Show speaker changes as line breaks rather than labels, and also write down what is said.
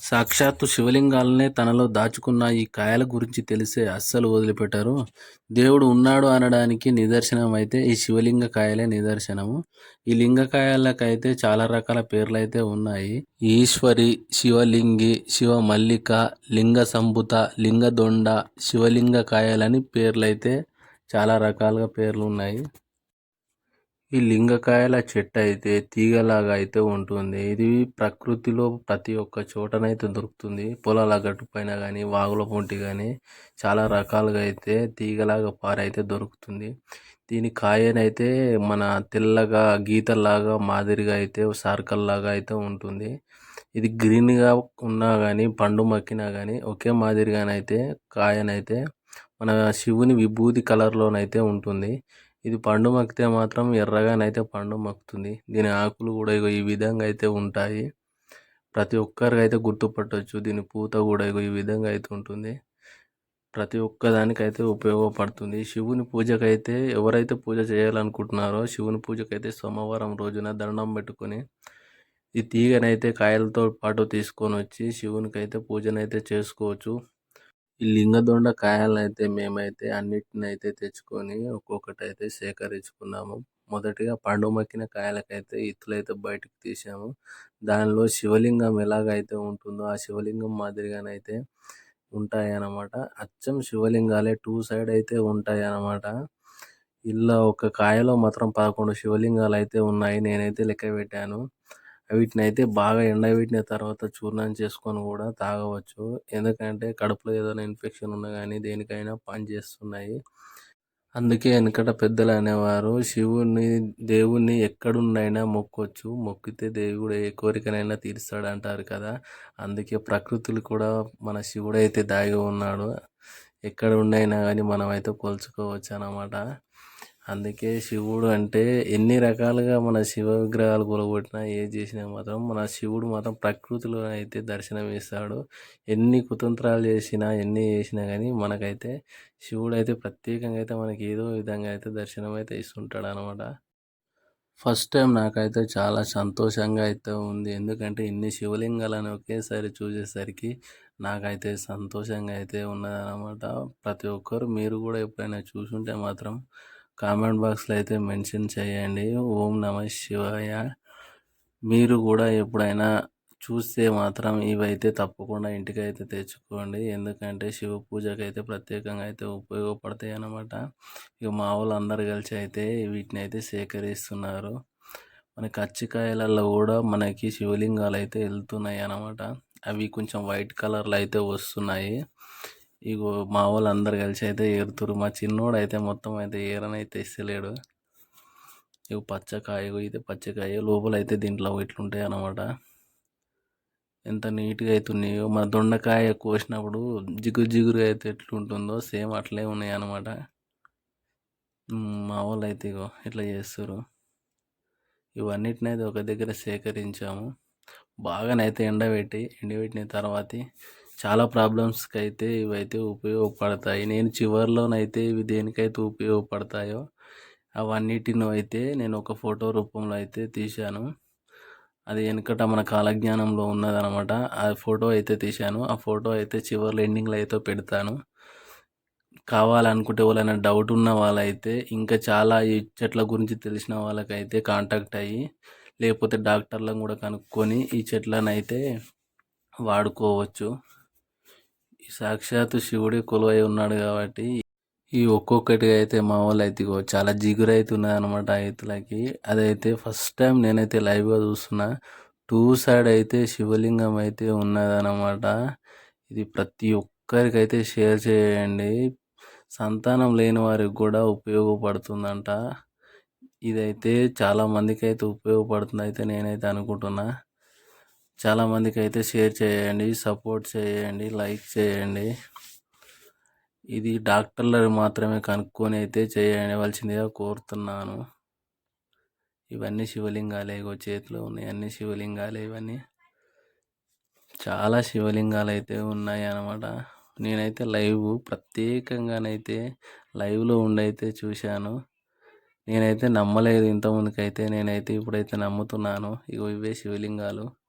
సాక్షాత్తు శివలింగాలనే తనలో దాచుకున్న ఈ కాయల గురించి తెలిసే అస్సలు వదిలిపెట్టారు. దేవుడు ఉన్నాడు అనడానికి నిదర్శనం అయితే ఈ శివలింగ కాయలే నిదర్శనము. ఈ లింగకాయలకైతే చాలా రకాల పేర్లు అయితే ఉన్నాయి. ఈశ్వరి శివలింగి శివ మల్లిక లింగ సంబుత లింగ దొండ శివలింగ కాయలని పేర్లు అయితే చాలా రకాలుగా పేర్లు ఉన్నాయి ఈ లింగకాయల చెట్టు అయితే తీగలాగా అయితే ఉంటుంది. ఇది ప్రకృతిలో ప్రతి ఒక్క చోటనైతే దొరుకుతుంది. పొలాల గట్టు పైన కానీ వాగుల పొంటి కానీ చాలా రకాలుగా అయితే తీగలాగా పారైతే దొరుకుతుంది. దీని కాయనైతే మన తెల్లగా గీతల్లాగా మాదిరిగా అయితే సర్కల్ లాగా అయితే ఉంటుంది. ఇది గ్రీన్గా ఉన్నా కానీ పండు మక్కినా కానీ ఒకే మాదిరిగానైతే కాయనైతే మన శివుని విభూతి కలర్లోనైతే ఉంటుంది. ఇది పండు మక్కితే మాత్రం ఎర్రగానైతే పండు మక్కుతుంది. దీని ఆకులు కూడా ఇగో ఈ విధంగా అయితే ఉంటాయి. ప్రతి ఒక్కరికి అయితే గుర్తుపట్టవచ్చు దీని పూత కూడా ఇగో ఈ విధంగా అయితే ఉంటుంది. ప్రతి ఒక్కదానికైతే ఉపయోగపడుతుంది. శివుని పూజకైతే ఎవరైతే పూజ చేయాలనుకుంటున్నారో శివుని పూజకైతే సోమవారం రోజున దండం పెట్టుకొని ఈ తీగనైతే కాయలతో పాటు తీసుకొని వచ్చి శివునికైతే పూజనైతే చేసుకోవచ్చు. ఈ లింగదొండ కాయలనైతే మేమైతే అన్నిటిని అయితే తెచ్చుకొని ఒక్కొక్కటి అయితే సేకరించుకున్నాము. మొదటిగా పండు మక్కిన కాయలకైతే ఇత్తులైతే బయటకు తీసాము. దానిలో శివలింగం ఎలాగైతే ఉంటుందో ఆ శివలింగం మాదిరిగానైతే ఉంటాయి అన్నమాట అచ్చం శివలింగాలే టూ సైడ్ అయితే ఉంటాయి అన్నమాట ఇలా ఒక కాయలో మాత్రం పదకొండు శివలింగాలు అయితే ఉన్నాయి. నేనైతే లెక్క పెట్టాను. వీటిని అయితే బాగా ఎండబెట్టిన తర్వాత చూర్ణం చేసుకొని కూడా తాగవచ్చు. ఎందుకంటే కడుపులో ఏదైనా ఇన్ఫెక్షన్ ఉన్నా కానీ దేనికైనా పని చేస్తున్నాయి. అందుకే వెనకట పెద్దలు అనేవారు శివుని దేవుణ్ణి ఎక్కడున్నైనా మొక్కొచ్చు. మొక్కితే దేవుడు ఏ కోరికనైనా తీరుస్తాడు అంటారు కదా. అందుకే ప్రకృతులు కూడా మన శివుడైతే దాగి ఉన్నాడు. ఎక్కడ ఉండైనా కానీ మనమైతే కొలుచుకోవచ్చు అన్నమాట. అందుకే శివుడు అంటే ఎన్ని రకాలుగా మన శివ విగ్రహాలు కూలగొట్టినా ఏది చేసినా మాత్రం మన శివుడు మాత్రం ప్రకృతిలో అయితే దర్శనం ఇస్తాడు ఎన్ని కుతంత్రాలు చేసినా ఎన్ని చేసినా కానీ మనకైతే శివుడు అయితే ప్రత్యేకంగా అయితే మనకి ఏదో విధంగా అయితే దర్శనం అయితే ఇస్తుంటాడు అనమాట ఫస్ట్ టైం నాకైతే చాలా సంతోషంగా అయితే ఉంది. ఎందుకంటే ఇన్ని శివలింగాలను ఒకేసారి చూసేసరికి నాకైతే సంతోషంగా అయితే ఉన్నదన్నమాట. ప్రతి ఒక్కరు మీరు కూడా ఎప్పుడైనా చూసుంటే మాత్రం కామెంట్ బాక్స్లో అయితే మెన్షన్ చేయండి. ఓం నమ శివాయ. మీరు కూడా ఎప్పుడైనా చూస్తే మాత్రం ఇవైతే తప్పకుండా ఇంటికి అయితే తెచ్చుకోండి. ఎందుకంటే శివ పూజకి అయితే ప్రత్యేకంగా అయితే ఉపయోగపడతాయి అన్నమాట. ఇక మా వాళ్ళు అందరు కలిసి అయితే వీటిని అయితే సేకరిస్తున్నారు. మన కచ్చికాయలలో కూడా మనకి శివలింగాలు అయితే వెళ్తున్నాయి అన్నమాట. అవి కొంచెం వైట్ కలర్లో అయితే వస్తున్నాయి. ఇగో మా వాళ్ళు అందరు కలిసి అయితే ఏరుతురు మా చిన్నోడు అయితే మొత్తం అయితే ఏరనైతే ఇస్తలేడు. ఇగో పచ్చకాయ అయితే పచ్చకాయ లోపల అయితే దీంట్లో ఇట్లుంటాయి అన్నమాట. ఎంత నీట్గా అవుతున్నాయో మన దొండకాయ కోసినప్పుడు జిగురు జిగురు అయితే ఎట్లుంటుందో సేమ్ అట్లే ఉన్నాయి అన్నమాట. మా వాళ్ళు అయితే ఇగో ఇట్లా చేస్తారు ఇవన్నిటిని అయితే ఒక దగ్గర సేకరించాము. బాగానైతే ఎండబెట్టి ఎండబెట్టిన తర్వాత చాలా ప్రాబ్లమ్స్కి అయితే ఇవైతే ఉపయోగపడతాయి. నేను చివరిలోనైతే ఇవి దేనికైతే ఉపయోగపడతాయో అవన్నిటిని అయితే నేను ఒక ఫోటో రూపంలో అయితే తీశాను. అది వెనుకట మన కాలజ్ఞానంలో ఉన్నదనమాట. ఆ ఫోటో అయితే తీశాను. ఆ ఫోటో అయితే చివరిలో ఎండింగ్లో అయితే పెడతాను. కావాలనుకుంటే ఎవరైనా డౌట్ ఉన్న వాళ్ళైతే ఇంకా చాలా ఈ చెట్ల గురించి తెలిసిన వాళ్ళకైతే కాంటాక్ట్ అయ్యి లేకపోతే డాక్టర్లను కూడా కనుక్కొని ఈ చెట్లను అయితే వాడుకోవచ్చు. సాక్షాత్తు శివుడే కొలువై ఉన్నాడు కాబట్టి ఈ ఒక్కొక్కటిగా అయితే మా వాళ్ళు అయితే చాలా జిగురు అవుతున్నది అనమాట రైతులకి అదైతే ఫస్ట్ టైం నేనైతే లైవ్గా చూస్తున్నా. టూ సైడ్ అయితే శివలింగం అయితే ఉన్నదనమాట ఇది ప్రతి ఒక్కరికైతే షేర్ చేయండి. సంతానం లేని వారికి కూడా ఉపయోగపడుతుందంట. ఇదైతే చాలా మందికి అయితే ఉపయోగపడుతుంది అయితే నేనైతే అనుకుంటున్నా. చాలామందికి అయితే షేర్ చేయండి సపోర్ట్ చేయండి లైక్ చేయండి. ఇది డాక్టర్లు మాత్రమే కనుక్కొని అయితే చేయవలసిందిగా కోరుతున్నాను. ఇవన్నీ శివలింగాలే ఇగో చేతిలో ఉన్నాయి. అన్ని శివలింగాలే ఇవన్నీ. చాలా శివలింగాలు అయితే ఉన్నాయి అన్నమాట నేనైతే లైవ్ ప్రత్యేకంగానైతే లైవ్లో ఉండైతే చూశాను. నేనైతే నమ్మలేదు ఇంతకుముందుకైతే. నేనైతే ఇప్పుడైతే నమ్ముతున్నాను. ఇగో ఇవే శివలింగాలు.